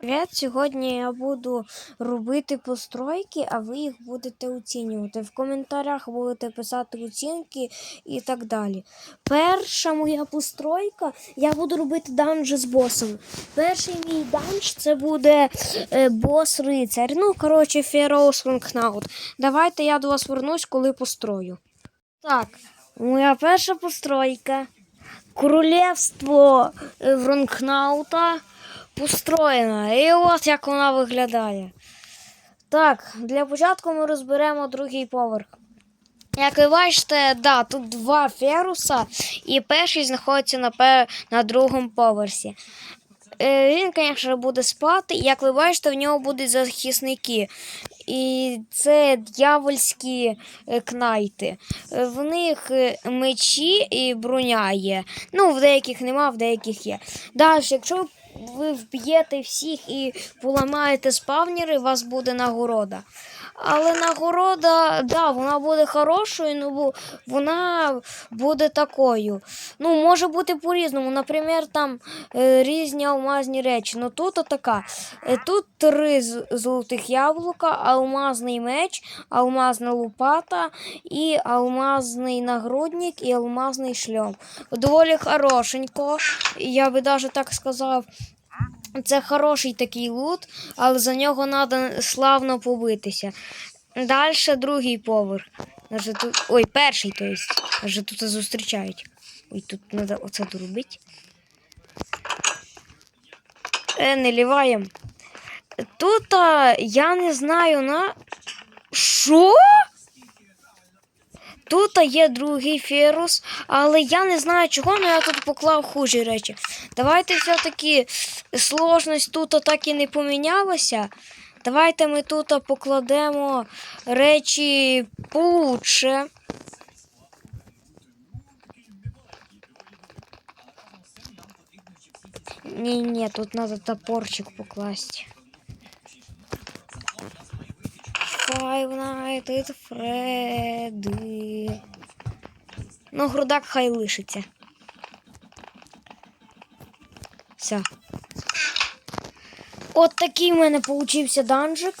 Привіт! Сьогодні я буду робити постройки, а ви їх будете оцінювати. В коментарях будете писати оцінки і так далі. Перша моя постройка, я буду робити данж з босом. Перший мій данж це буде е, бос-рицар. Ну, коротше, Фероус Ланкнаут. Давайте я до вас вернусь, коли построю. Так, моя перша постройка. Королівство е, Вронкнаута построєна. І от як вона виглядає. Так, для початку ми розберемо другий поверх. Як ви бачите, да, тут два феруса, і перший знаходиться на, пе- на другому поверсі. Е, Він, звісно, буде спати. і, Як ви бачите, в нього будуть захисники. І це дьявольські е, кнайти. Е, В них е, мечі і броня є. Ну, в деяких нема, в деяких є. Далі, якщо ви вб'єте всіх і поламаєте спавнери, у вас буде нагорода. Але нагорода, да, вона буде хорошою, ну бо вона буде такою. Ну, може бути по-різному. Наприклад, там е, різні алмазні речі. Ну тут така. Е, тут три золотих яблука, алмазний меч, алмазна лопата і алмазний нагрудник і алмазний шльом. Доволі хорошенько. Я би навіть так сказав. Це хороший такий лут, але за нього треба славно побитися. Далі другий поверх. Тут... Ой, перший, то есть. Даже тут зустрічають. Ой, тут треба оце доробити. Е, не ліваємо. Тут а, я не знаю на. Що? Тут є другий ферус, але я не знаю чого, але я тут поклав хужі речі. Давайте все-таки сложність тут так і не помінялася. Давайте ми тут покладемо речі получше. Ні, ні, тут треба топорчик покласти. Five Nights at Freddy. Ну, грудак хай лишиться. Все. От такий в мене получився данжик.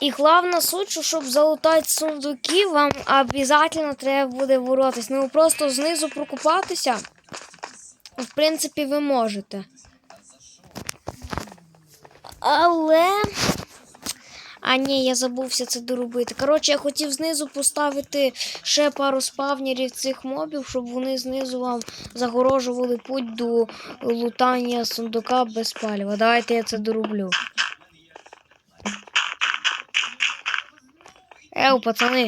І головна суть, що щоб залутати сундуки, вам обов'язково треба буде боротись. Ну просто знизу прокупатися. В принципі, ви можете. Але. А ні, я забувся це доробити. Коротше, я хотів знизу поставити ще пару спавнерів цих мобів, щоб вони знизу вам загорожували путь до лутання сундука без палива. Давайте я це дороблю. Еу, пацани.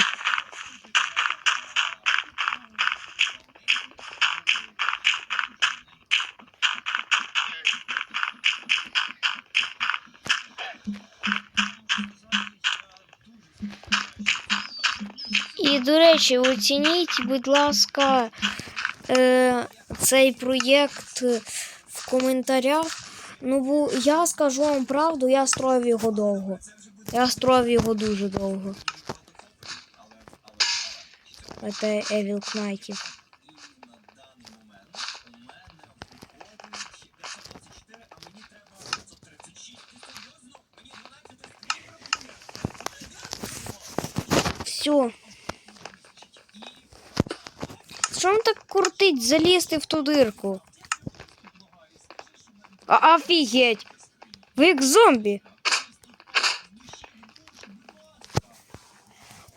І, до речі, оцініть, будь ласка, е, цей проєкт в коментарях. Ну, бо я скажу вам правду, я строїв його довго. Я строїв його дуже довго. Це Evil Knightів. Все. Що він так куртить залізти в ту дирку? А офігеть! Ви як зомбі.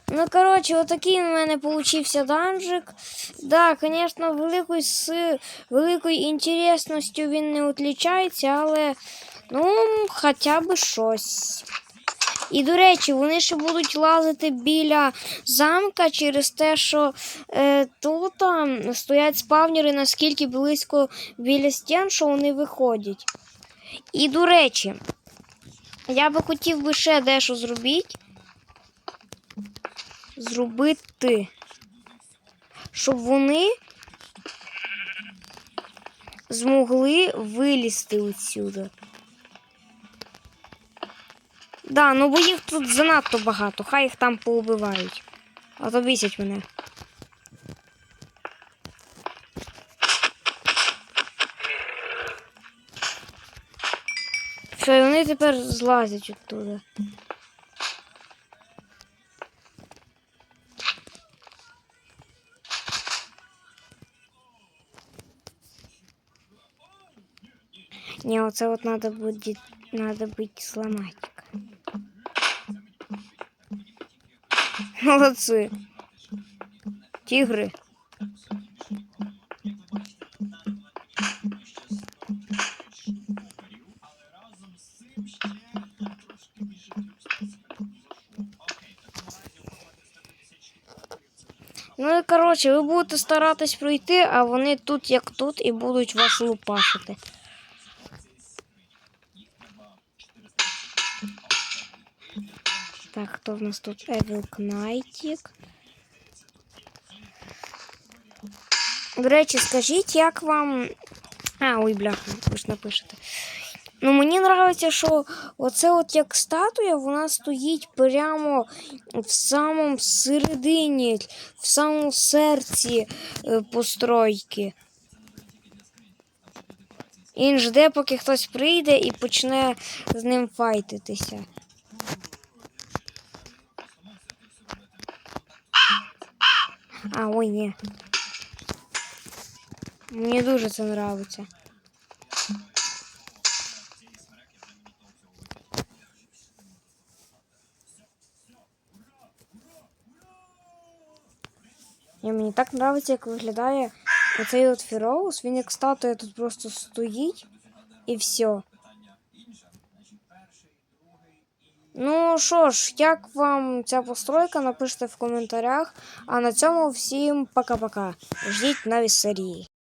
Ну, коротше, отакий у мене получився данжик. Да, звісно, великою с... великою інтересністю він не відлічається, але ну, хоча б щось. І, до речі, вони ще будуть лазити біля замка через те, що е, тут стоять спавнери наскільки близько біля стін, що вони виходять. І, до речі, я би хотів би ще дещо зробити. Зробити, щоб вони змогли вилізти відсюди. Да, ну бо їх тут занадто багато, хай їх там поубивають. А то бісять мене. Все, і вони тепер злазять оттуда. Не, оце от надо буде, надо быть сломать. Молодцы. Тигры. Ну і коротше, ви будете старатись пройти, а вони тут як тут і будуть вас лупашити. Так, хто в нас тут? Evil Knightік. До речі, скажіть, як вам. А, ой, бляха, ви ж напишете. Ну, мені подобається, що оце от як статуя, вона стоїть прямо в самому середині, в самому серці е, постройки. Він жде, поки хтось прийде і почне з ним файтитися. А, ой, ні. Мені дуже це подобається. І мені так подобається, як виглядає оцей от Фіроус. Він як статуя тут просто стоїть і все. Ну що ж, як вам ця постройка, напишіть в коментарях. А на цьому всім пока-пока. Ждіть нові серії.